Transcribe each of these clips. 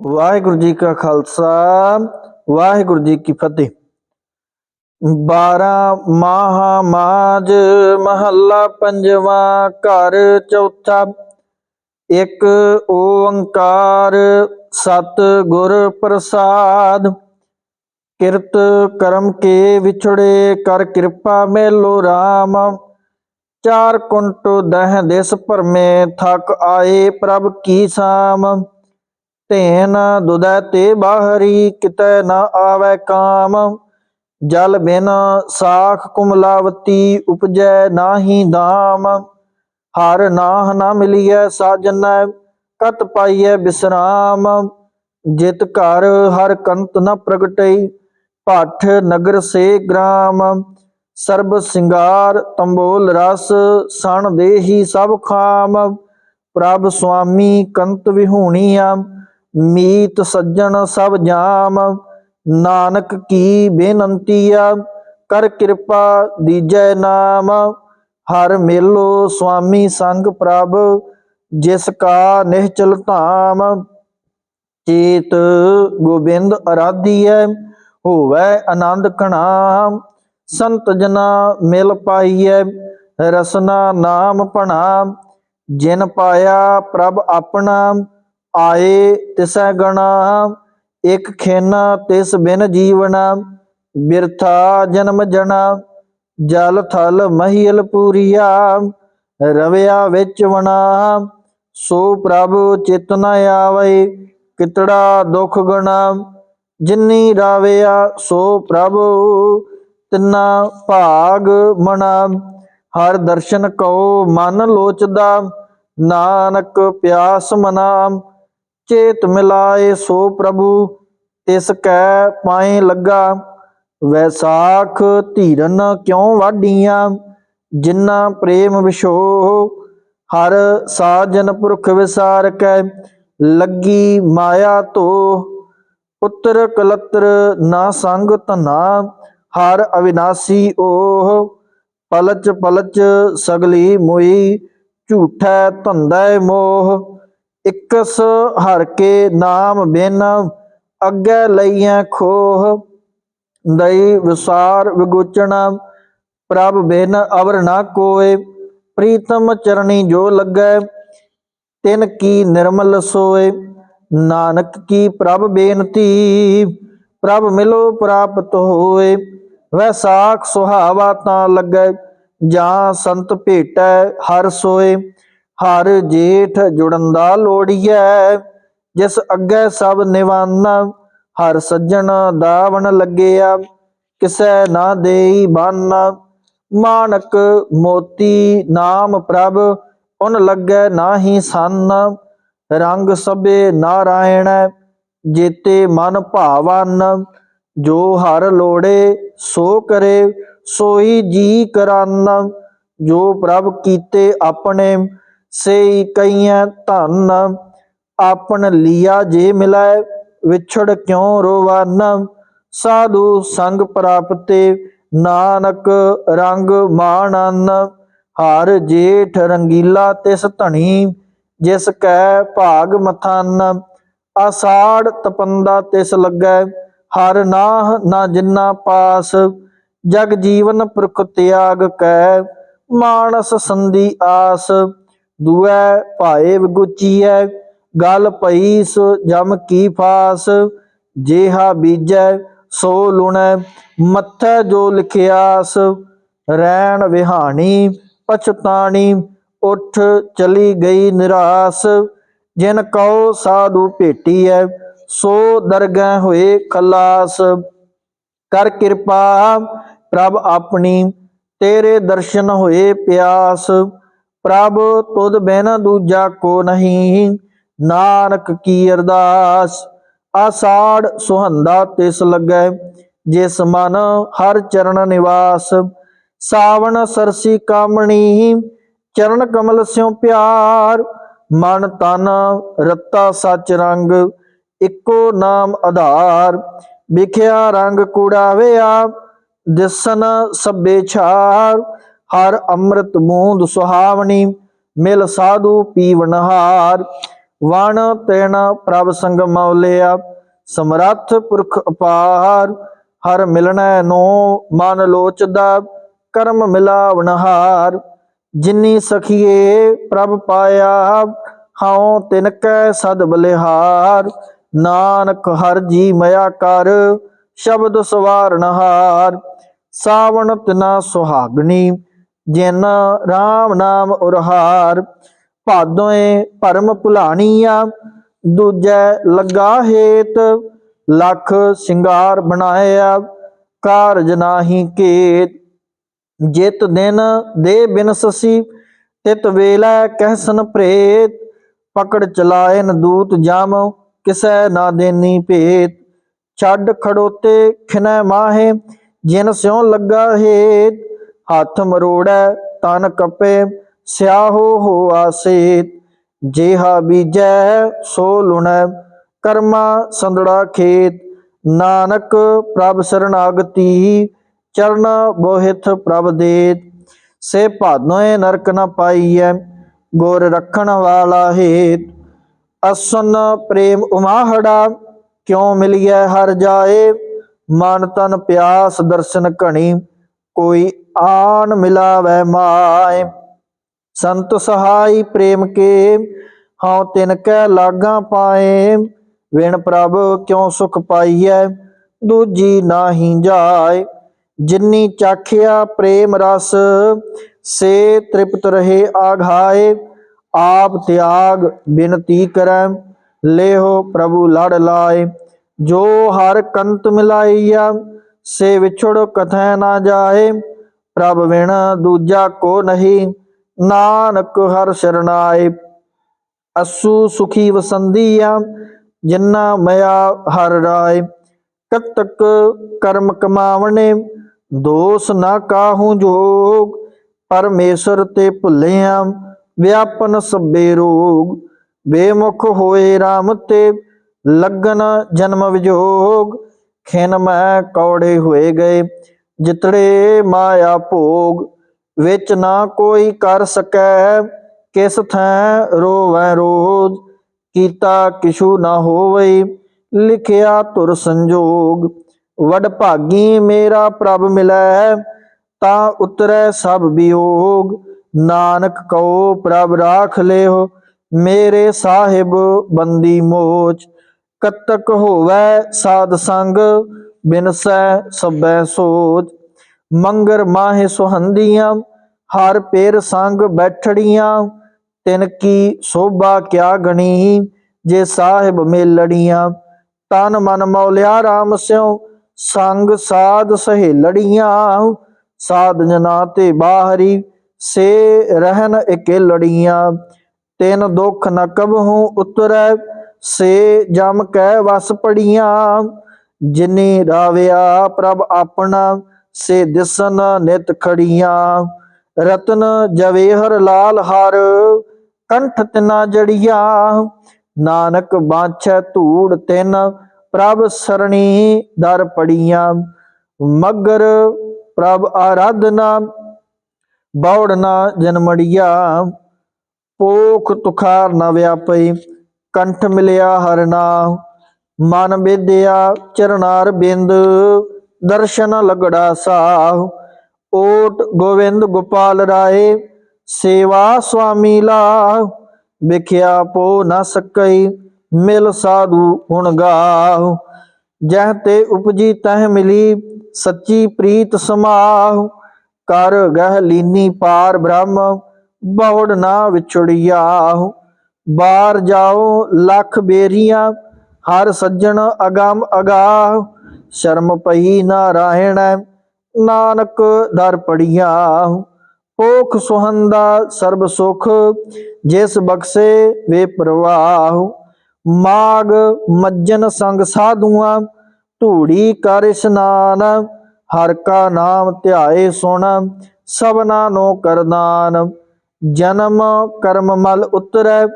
ਵਾਹਿਗੁਰੂ ਜੀ ਕਾ ਖਾਲਸਾ, ਵਾਹਿਗੁਰੂ ਜੀ ਕੀ ਫਤਿਹ। 12 ਮਾਹਾ ਮਾਜ ਮਹੱਲਾ ਪੰਜਵਾਂ ਘਰ ਚੌਥਾ, ਇੱਕ ਓੰਕਾਰ ਸਤ ਗੁਰ ਪ੍ਰਸਾਦ। ਕਿਰਤ ਕਰਮ ਕੇ ਵਿਛੜੇ ਕਰ ਕਿਰਪਾ ਮੇਲੋ RAM ਚਾਰ ਕੁੰਟ ਦਹ ਦਿਸ ਭਰਮੇ, ਥਕ ਆਏ ਪ੍ਰਭ ਕੀ ਸਾਮ। ਧੇਨ ਦੁਦੈ ਤੇ ਬਾਹਰੀ ਕਿਤੈ ਨਾ ਆਵੈ ਕਾਮ। ਜਲ ਬਿਨ ਸਾਖ ਕੁਮਲਾਵਤੀ ਉਪਜੈ ਨਾਹੀ ਦਾਮ ਹਰ ਨਾਹ ਨਾ ਮਿਲੀਐ ਸਾਜਨੈ ਕਤ ਪਾਈਐ ਬਿਸਰਾਮ। ਜਿਤ ਘਰ ਹਰ ਕੰਤ ਨ ਪ੍ਰਗਟਈ, ਭੱਠ ਨਗਰ ਸੇ ਗ੍ਰਾਮ। ਸਰਬ ਸਿੰਗਾਰ ਤੰਬੋਲ ਰਸ ਸਣ ਦੇਹੀ ਸਭ ਖਾਮ। ਪ੍ਰਭ ਸੁਆਮੀ ਕੰਤ ਵਿਹੂਣੀਆ ਮੀਤ ਸੱਜਣ ਸਭ ਜਾਮ, ਨਾਨਕ ਕੀ ਬੇਨੰਤੀਆ ਕਰ ਕਿਰਪਾ ਦੀਜੈ ਨਾਮ, ਹਰ ਮੇਲੋ ਸੁਆਮੀ ਸੰਗ ਪ੍ਰਭ, ਜਿਸ ਕਾ ਨਿਹਚਲ ਧਾਮ। ਚੇਤ ਗੋਬਿੰਦ ਅਰਾਧੀਐ, ਹੋਵੈ ਆਨੰਦ ਕਣਾ ਸੰਤ ਜਨਾ ਮਿਲ ਪਾਈਐ, ਰਸਨਾ ਨਾਮ ਭਣਾ। ਜਿਨ ਪਾਇਆ ਪ੍ਰਭ ਆਪਣਾ ਆਏ ਤਿਸੈ ਗਣਾ, ਇਕ ਖੇਨਾ ਤਿਸ ਬਿਨ ਜੀਵਨਾ, ਬਿਰਥਾ ਜਨਮ ਜਣਾ ਜਲ ਥਲ ਮਹੀਲ ਪੂਰੀਆ, ਰਵਿਆ ਵਿੱਚ ਵਣਾ, ਸੋ ਪ੍ਰਭ ਚਿਤ ਨ ਆਵੇ, ਕਿਤੜਾ ਦੁਖ ਗਣਾ, ਜਿਨੀ ਰਾਵਿਆ, ਸੋ ਪ੍ਰਭ ਤਿੰਨਾ ਭਾਗ ਮਣਾ। ਹਰ ਦਰਸ਼ਨ ਕਉ ਮਨ ਲੋਚਦਾ, ਨਾਨਕ ਪਿਆਸ ਮਨਾ। ਚੇਤ ਮਿਲਾਏ ਸੋ ਪ੍ਰਭੂ, ਤਿਸ ਕੈ ਪਾਏ ਲੱਗਾ। ਵੈਸਾਖ ਧੀਰਨ ਕਿਉ ਵਾਢੀਆਂ? ਜਿਨ੍ਹਾਂ ਪ੍ਰੇਮ ਵਿਸ਼ੋ ਹਰ ਸਾਜਨ ਪੁਰਖ ਵਿਸਾਰ ਕੈ ਲੱਗੀ ਮਾਇਆ ਤੋ ਪੁੱਤਰ ਕਲਤਰ ਨਾ ਸੰਗ ਧਨਾ। ਹਰ ਅਵਿਨਾਸੀ ਓਹ, ਪਲਚ ਪਲਚ ਸਗਲੀ ਮੋਈ, ਝੂਠੈ ਧੰਦੈ ਮੋਹ। ਇਕਸ ਹਰ ਕੇ ਨਾਮ ਬਿਨ, ਅੱਗੇ ਲਈਐ ਖੋਹ, ਦਈ ਵਿਸਾਰ ਵਿਗੋਚਣਾ, ਪ੍ਰਭ ਬਿਨ ਅਵਰ ਨਾ ਕੋਏ ਪ੍ਰੀਤਮ ਚਰਣੀ ਜੋ ਲੱਗੈ, ਤਿਨ ਕੀ ਨਿਰਮਲ ਸੋਏ ਨਾਨਕ ਕੀ ਪ੍ਰਭ ਬੇਨਤੀ, ਪ੍ਰਭ ਮਿਲੋ ਪ੍ਰਾਪਤ ਹੋਏ ਵੈਸਾਖ ਸੁਹਾਵਾ ਤਾਂ ਲੱਗੈ, ਜਾਂ ਸੰਤ ਭੇਟੈ ਹਰ ਸੋਏ। ਹਰ ਜੇਠ ਜੁੜਨ ਜੁੜੰਦਾ ਲੋੜੀਐ, ਜਿਸ ਅੱਗੇ ਸਭ ਨਿਵਾਨਾ, ਹਰ ਸੱਜਣ ਦਾਵਣ ਲੱਗਿਆ, ਕਿਸੈ ਨਾ ਦੇਈ ਬੰਨ। ਮਾਨਕ ਮੋਤੀ ਨਾਮ ਪ੍ਰਭ, ਉਨ ਲੱਗੈ ਨਾਹੀ ਸੰਨ। ਰੰਗ ਸਭੇ ਨਾਰਾਇਣ, ਜੇਤੇ ਮਨ ਭਾਵਨ। ਜੋ ਹਰ ਲੋੜੇ, ਸੋ ਕਰੇ, ਸੋਈ ਜੀ ਕਰਨ। ਜੋ ਪ੍ਰਭ ਕੀਤੇ ਆਪਣੇ ਸੇ ਕਈਆਂ ਧਨ, ਆਪਣ ਲੀਆ ਜੇ ਮਿਲੈ, ਵਿਛੜ ਕਿਉ ਰੋਵਨ? ਸਾਧੂ ਸੰਗ ਪ੍ਰਾਪਤੇ ਨਾਨਕ ਰੰਗ ਮਾਣਨ, ਹਰ ਜੇਠ ਰੰਗੀਲਾ ਤਿਸ ਧਣੀ, ਜਿਸ ਕੈ ਭਾਗ ਮਥਨ। ਆਸਾੜ ਤਪੰਦਾ ਤਿਸ ਲੱਗੈ, ਹਰ ਨਾਹ ਨਾ ਜਿੰਨਾ ਪਾਸ। ਜਗ ਜੀਵਨ ਪ੍ਰਖ ਤਿਆਗ ਕੈ, ਮਾਨਸ ਸੰਧੀ ਆਸ। ਦੁਐ ਭਾਏ ਵਿਗੁਚੀਐ, ਗਲ ਪਈ ਸੋ ਜਮ ਕੀ ਫਾਸ, ਜੇਹਾ ਬੀਜੈ, ਸੋ ਲੁਣੈ, ਮੱਥੈ ਜੋ ਲਿਖਿਆਸ, ਰੈਣ ਵਿਹਾਣੀ, ਪਛਤਾਣੀ, ਉਠ ਚਲੀ ਗਈ ਨਿਰਾਸ, ਜਿਨ ਕਉ ਸਾਧੂ ਭੇਟੀਐ, ਸੋ ਦਰਗਹਿ ਹੋਏ ਖਲਾਸ। ਕਰ ਕਿਰਪਾ ਪ੍ਰਭ ਆਪਣੀ, ਤੇਰੇ ਦਰਸ਼ਨ ਹੋਏ ਪਿਆਸ। ਪ੍ਰਭ ਤੁਧ ਬਿਨ ਦੂਜਾ ਕੋ ਨਹੀਂ। ਨਾਨਕ ਕੀ ਅਰਦਾਸ, ਆਸਾੜ ਸੁਹੰਦਾ ਤਿਸ ਲੱਗੈ, ਜਿਸ ਮਨ ਹਰ ਚਰਨ ਨਿਵਾਸ। ਸਾਵਣ ਸਰਸੀ ਕਾਮਣੀ, ਚਰਨ ਕਮਲ ਸਿਉ ਪਿਆਰ। ਮਨ ਤਨ ਰੱਤਾ ਸਚ ਰੰਗ, ਇੱਕੋ ਨਾਮ ਆਧਾਰ। ਵਿਖਿਆ ਰੰਗ ਕੂੜਾਵਿਆ ਦਿਸਨ ਸਭੇ ਛਾਰ। ਹਰ ਅੰਮ੍ਰਿਤ ਬੂੰਦ ਸੁਹਾਵਣੀ, ਮਿਲ ਸਾਧੂ ਪੀਵਨਹਾਰ ਵਣ ਤੈਣ ਪ੍ਰਭ ਸੰਗ ਮੌਲਿਆ ਸਮਰੱਥ ਪੁਰਖ ਅਪਾਰ। ਹਰ ਮਿਲਣੈ ਨੋ ਮਨ ਲੋਚਦਾ, ਕਰਮ ਮਿਲਾਵਣ ਹਾਰ ਜਿਨੀ ਸਖੀਏ ਪ੍ਰਭ ਪਾਇਆ, ਹਉ ਤਿਨ ਕੈ ਸਦ ਬਲਿਹਾਰ। ਨਾਨਕ ਹਰ ਜੀ ਮਇਆ ਕਰ, ਸ਼ਬਦ ਸਵਾਰਨ ਹਾਰ ਸਾਵਣ ਤਿਨਾ ਸੁਹਾਗਣੀ ਜਿਨ RAM ਨਾਮ ਉਰਹਾਰ, ਭਾਦੋਏ ਭਰਮ ਭੁਲਾਣੀਆ, ਦੂਜੈ ਲੱਗਾ ਹੇਤ, ਲੱਖ ਸਿੰਗਾਰ ਬਣਾਇਆ, ਕਾਰਜ ਨਾਹੀ ਕੇਤ। ਜਿਤ ਦਿਨ ਦੇ ਬਿਨ ਤਿਤ ਵੇਲਾ ਕਹਿਸਨ ਪ੍ਰੇਤ। ਪਕੜ ਚਲਾਇਨ ਦੂਤ ਜਾਮ, ਕਿਸੈ ਨਾ ਦੇਨੀ ਭੇਤ। ਛੱਡ ਖੜੋਤੇ ਖਿਨੈ ਮਾਹੇ, ਜਿਨ ਸਿਉ ਲੱਗਾ ਹੇਤ। ਹੱਥ ਮਰੋੜੈ, ਤਨ ਕਪੇ, ਸਿਆਹੋ ਹੋ ਆਸੇਤ। ਜੇਹਾ ਬੀਜੈ, ਸੋ ਲੁਣੈ, ਕਰਮਾ ਸੰਦੜਾ ਖੇਤ। ਨਾਨਕ ਪ੍ਰਭ ਸਰਣਾਗਤੀ ਚਰਨ ਬੋਹਿਥ ਪ੍ਰਭ ਦੇਤ। ਸੇ ਭਾਦੋਏ ਨਰਕ ਨ ਪਾਈਐ, ਗੁਰ ਰੱਖਣ ਵਾਲਾ ਹੇਤ। ਅਸਨ ਪ੍ਰੇਮ ਉਮਾਹੜਾ, ਕਿਉ ਮਿਲਿਐ ਹਰ ਜਾਏ? ਮਨ ਤਨ ਪਿਆਸ ਦਰਸ਼ਨ ਘਣੀ, ਕੋਈ ਆਨ ਮਿਲਾਵੈ ਮਾਏ। ਸੰਤ ਸਹਾਈ ਪ੍ਰੇਮ ਕੇ ਹਉ ਤਿਨ ਕੈ ਲਾਗਾ ਪਾਏ। ਵਿਣ ਪ੍ਰਭ ਕਿਉ ਸੁਖ ਪਾਈਐ, ਦੂਜੀ ਨਾਹੀ ਜਾਏ। ਜਿਨੀ ਚਾਖਿਆ ਪ੍ਰੇਮ ਰਸ, ਸੇ ਤ੍ਰਿਪਤ ਰਹੇ ਆਘਾਏ। ਆਪ ਤਿਆਗ ਬਿਨਤੀ ਕਰੈ, ਲੇਹੋ ਪ੍ਰਭੂ ਲੜ ਲਾਏ। ਜੋ ਹਰ ਕੰਤ ਮਿਲਾਈਆ ਸੇ ਵਿਛੜ ਕਥੈ ਨਾ ਜਾਏ। ਪ੍ਰਭ ਵਿਣ ਦੂਜਾ ਕੋ ਨਹੀਂ, ਨਾਨਕ ਹਰ ਸ਼ਰਨਾਏ। ਅਸੂ ਸੁਖੀ ਵਸੰਦੀਆ ਜਿਨਾ ਮਇਆ ਹਰ ਰਾਏ। ਕਤਕ ਕਰਮ ਕਮਾਵਣੇ, ਦੋਸ ਨਾ ਕਾਹੂ ਜੋਗ। ਪਰਮੇਸ਼ਰ ਤੇ ਭੁੱਲਿਆ, ਵਿਆਪਨ ਸਭੇ ਰੋਗ। ਬੇਮੁਖ ਹੋਏ RAM ਤੇ ਲਗਨ ਜਨਮ ਵਿਜੋਗ। ਖਿਨ ਮੈਂ ਕੌੜੇ ਹੋਏ ਗਏ ਜਿਤੜੇ ਮਾਇਆ ਭੋਗ, ਵਿੱਚ ਨਾ ਕੋਈ ਕਰ ਸਕੈ, ਕਿਸ ਥੈ ਰੋਵੈ ਰੋਜ਼, ਕੀਤਾ ਕਿਛੂ ਨਾ ਹੋਵੇ ਲਿਖਿਆ ਤੁਰ ਸੰਜੋਗ। ਵਡ ਭਾਗੀ ਮੇਰਾ ਪ੍ਰਭ ਮਿਲੈ, ਤਾਂ ਉਤਰੈ ਸਭ ਵਿਯੋਗ ਨਾਨਕ ਕਉ ਪ੍ਰਭ ਰਾਖ ਲਿਓ ਮੇਰੇ ਸਾਹਿਬ ਬੰਦੀ ਮੋਚ। ਕਤਕ ਹੋਵੈ ਸਾਧ ਸੰਗ ਬਿਨਸੈ ਸਭੈ ਸੋਚ ਮੰਗਰ ਮਾਹੇ ਸੁਹੰਦੀਆਂ, ਹਰ ਪੇਰ ਸੰਗ ਬੈਠੜੀਆਂ, ਤਿਨ ਕੀ ਸੋਭਾ ਕਿਆ ਗਣੀ, ਜੇ ਸਾਹਿਬ ਮੇਲੜੀਆਂ। ਤਨ ਮਨ ਮੌਲਿਆ RAM ਸਿਉ, ਸੰਗ ਸਾਧ ਸਹੇਲੜੀਆਂ। ਸਾਧ ਜਨਾ ਤੇ ਬਾਹਰੀ, ਸੇ ਰਹਿਨ ਇਕੇਲੜੀਆਂ। ਤਿਨ ਦੁਖ ਨ ਕਬਹੂ ਉਤਰੈ, ਸੇ ਜਮ ਕੈ ਵਸ ਪੜੀਆਂ। ਜਿਨੀ ਰਾਵਿਆ ਪ੍ਰਭ ਆਪਣਾ ਸੇ ਦਿਸਨ ਨਿਤ ਖੜੀਆਂ। ਰਤਨ ਜਵੇਹਰ ਲਾਲ ਹਰ, ਕੰਠ ਤਿਨਾ ਜੜੀਆਂ। ਨਾਨਕ ਬਾਛੈ ਧੂੜ ਤਿਨ, ਪ੍ਰਭ ਸਰਣੀ ਦਰ ਪੜੀਆਂ। ਮਗਰ ਪ੍ਰਭ ਆਰਾਧਨਾ ਬੌੜਨਾ ਜਨਮੜੀਆ। ਪੋਖ ਤੁਖਾਰ ਨ ਵਿਆਪਈ, ਕੰਠ ਮਿਲਿਆ ਹਰਨਾ। ਮਨ ਬੇਦਿਆ ਚਰਨਾਰ ਬਿੰਦ, ਦਰਸ਼ਨ ਲਗੜਾ ਸਾਹ। ਓਟ ਗੋਵਿੰਦ ਗੋਪਾਲ ਰਾਏ, ਸੇਵਾ ਸੁਆਮੀ ਲਾ ਵਿਖਿਆ ਪੋ ਨ ਸਕਈ, ਮਿਲ ਸਾਧੂ ਗੁਣ ਗਾਹ। ਜਹ ਤੇ ਉਪਜੀ ਤਹ ਮਿਲੀ, ਸੱਚੀ ਪ੍ਰੀਤ ਸਮਾਹ। ਕਰ ਗਹਿ ਲੀਨੀ ਪਾਰ ਬ੍ਰਹਮ ਬਹੁੜ ਨਾ ਵਿਛੜਿਆ। ਬਾਰ ਜਾਓ ਲੱਖ ਬੇਰੀਆਂ ਹਰ ਸੱਜਣ ਅਗੰਮ ਅਗਾਹ, ਸ਼ਰਮ ਪਈ ਨਾਰਾਇਣ ਨਾਨਕ ਦਰ ਪੜੀਆ ਪੋਖ ਸੁਹੰਦਾ ਸਰਬ ਸੁਖ, ਜਿਸ ਬਖਸ਼ੇ ਵੇ ਪ੍ਰਵਾਹ। ਮਾਗ ਮੱਜਨ ਸੰਗ ਸਾਧੂਆਂ, ਧੂੜੀ ਕਰ ਇਸ਼ਨਾਨ। ਹਰ ਕਾ ਨਾਮ ਧਿਆਏ ਸੁਣ, ਸਭਨਾ ਨੋ ਕਰਦਾਨ। ਜਨਮ ਕਰਮ ਮਲ ਉਤਰੈ,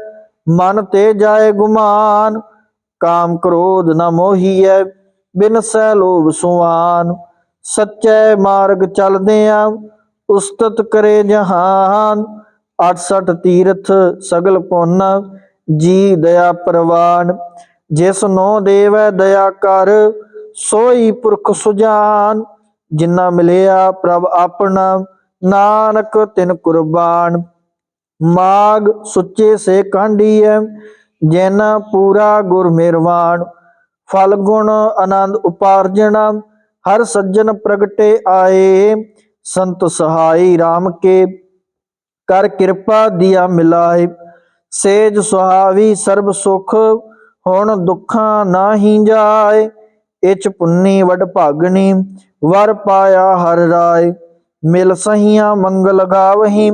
ਮਨ ਤੇ ਜਾਏ ਗੁਮਾਨ। ਕਾਮ ਕ੍ਰੋਧ ਨ ਮੋਹੀਐ, ਬਿਨ ਸਹਿ ਲੋਭ ਸੁਆਨ। ਸੱਚੇ ਮਾਰਗ ਚਲਦੇ ਆ ਉਸਤਤ ਕਰੇ ਜਹਾਨ। 68 ਤੀਰਥ ਸਗਲ ਪੁੰਨ, ਜੀ ਦਇਆ ਪ੍ਰਵਾਨ। ਜਿਸ ਨੋ ਦੇਵੈ ਦਇਆ ਕਰ, ਸੋਈ ਪੁਰਖ ਸੁਜਾਨ। ਜਿਨ੍ਹਾਂ ਮਿਲਿਆ ਪ੍ਰਭ ਆਪਣਾ, ਨਾਨਕ ਤਿਨ ਕੁਰਬਾਨ। ਮਾਗ ਸੁੱਚੇ ਸੇ ਕਾਂਢੀਐ ਜੈਨ ਪੂਰਾ ਗੁਰ ਮਿਹਰਵਾਨ ਫਲ ਗੁਣ ਆਨੰਦ ਉਪਾਰਜਣ ਹਰ ਸੱਜਣ ਪ੍ਰਗਟੇ ਆਏ, ਸੰਤ ਸਹਾਈ RAM ਕੇ, ਕਰ ਕਿਰਪਾ ਦਿਆ ਮਿਲਾਏ। ਸੇਜ ਸੁਹਾਵੀ ਸਰਬ ਸੁਖ, ਹੁਣ ਦੁੱਖਾਂ ਨਾਹੀ ਜਾਏ। ਇਚ ਪੁੰਨੀ ਵਡ ਭਾਗਣੀ ਵਰ ਪਾਇਆ ਹਰ ਰਾਏ। ਮਿਲ ਸਹੀਆਂ ਮੰਗਲ ਗਾਵਹੀ,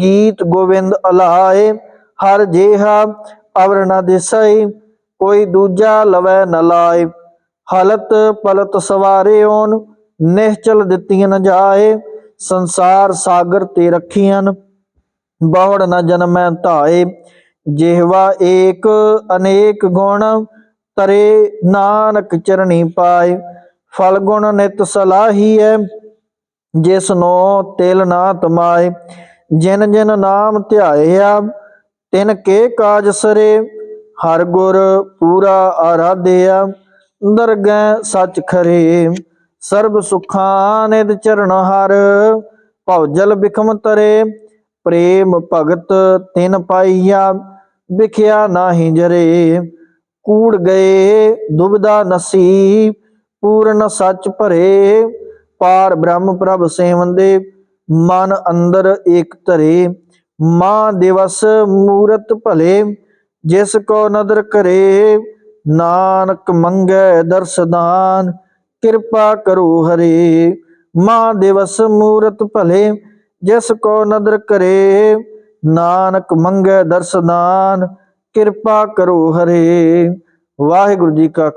ਗੀਤ ਗੋਵਿੰਦ ਅਲਾਏ। ਹਰ ਜੇਹਾ ਅਵਰ ਨ ਦਿਸਈ ਕੋਈ ਦੂਜਾ ਲਵੈ ਨ ਲਾਏ। ਹਲਤ ਪਲਤ ਸਵਾਰਿਓਨ, ਨਿਹਚਲ ਦਿੱਤੀਆਂ ਨ ਜਾਏ। ਸੰਸਾਰ ਸਾਗਰ ਤੇ ਰੱਖੀਆਂ ਬਹੁੜ ਨ ਜਨਮੈ ਧਾਏ। ਜਿਹਵਾ ਏਕ ਅਨੇਕ ਗੁਣ, ਤਰੇ ਨਾਨਕ ਚਰਣੀ ਪਾਏ। ਫਲ ਗੁਣ ਨਿਤ ਹੈ ਜਿਸ ਨੋ ਤਿਲ ਨਾ ਤਮਾਏ। ਜਿਨ ਜਿਨ ਨਾਮ ਧਿਆਇਆ ਤਿਨ ਕੇ ਕਾਜ ਸਰੇ, ਹਰ ਗੁਰ ਪੂਰਾ ਆਰਾਧਿਆ, ਦਰਗਹਿ ਸੱਚ ਖਰੇ। ਸਰਬ ਸੁਖਾਂ ਨਿਦ ਚਰਨ ਹਰ, ਭਉ ਜਲ ਬਿਖਮ ਤਰੇ। ਪ੍ਰੇਮ ਭਗਤ ਤਿਨ ਪਾਈਆ ਵਿਖਿਆ ਨਾਹੀ ਜਰੇ। ਕੂੜ ਗਏ ਦੁਬਦਾ ਨਸੀ, ਪੂਰਨ ਸੱਚ ਭਰੇ। ਪਾਰ ਬ੍ਰਹਮ ਪ੍ਰਭ ਸੇਵੰਦੇ ਮਨ ਅੰਦਰ ਏਕ ਧਰੇ। ਮਾਂ ਦਿਵਸ ਮੂਰਤ ਭਲੇ, ਜਿਸ ਕੋ ਨਦਰ ਕਰੇ ਨਾਨਕ ਮੰਗੈ ਦਰਸਦਾਨ ਕਿਰਪਾ ਕਰੋ ਹਰੇ। ਮਾਂ ਦਿਵਸ ਮੂਰਤ ਭਲੇ, ਜਿਸ ਕੋ ਨਦਰ ਕਰੇ ਨਾਨਕ ਮੰਗੈ ਦਰਸਦਾਨ ਕਿਰਪਾ ਕਰੋ ਹਰੇ। ਵਾਹਿਗੁਰੂ ਜੀ ਕਾ